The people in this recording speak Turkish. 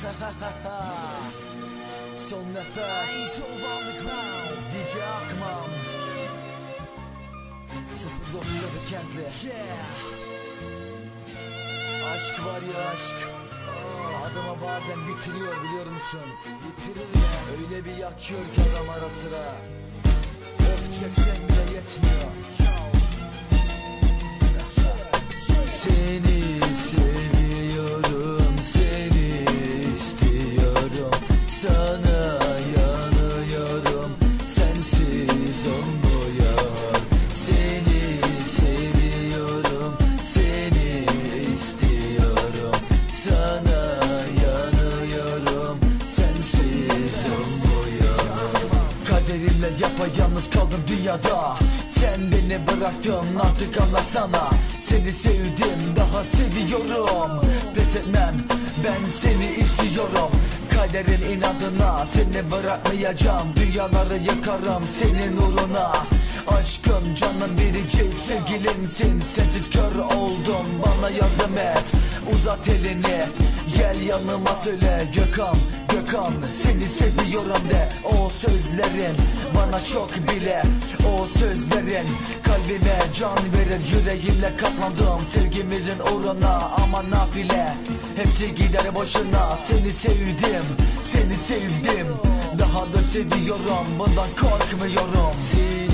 Son nefes. DJ Akman 097 Kentli. Aşk var ya. Aşk. Aa, Adama bazen bitiriyor biliyor musun? Bitirir ya Öyle bir yakıyor ki adam ara sıra. Of çeksen bile yetmiyor. Seni Kaderimle yapayalnız kaldım dünyada. Sen beni bıraktın artık anlasana Seni sevdim daha seviyorum. Pes etmem ben seni istiyorum. Kaderin inadına seni bırakmayacağım. Dünyaları yakarım senin uğruna Aşkım canım biricik sevgilimsin. Sensiz kör oldum bana yardım et. Uzat elini gel yanıma söyle. Gökhan Gökhan seni seviyorum de. O sözlerin bana çok bile O sözlerin kalbime can verir Yüreğimle katlandım sevgimizin uğruna Ama nafile hepsi gider boşuna. Seni sevdim seni sevdim. Daha da seviyorum bundan korkmuyorum. Seni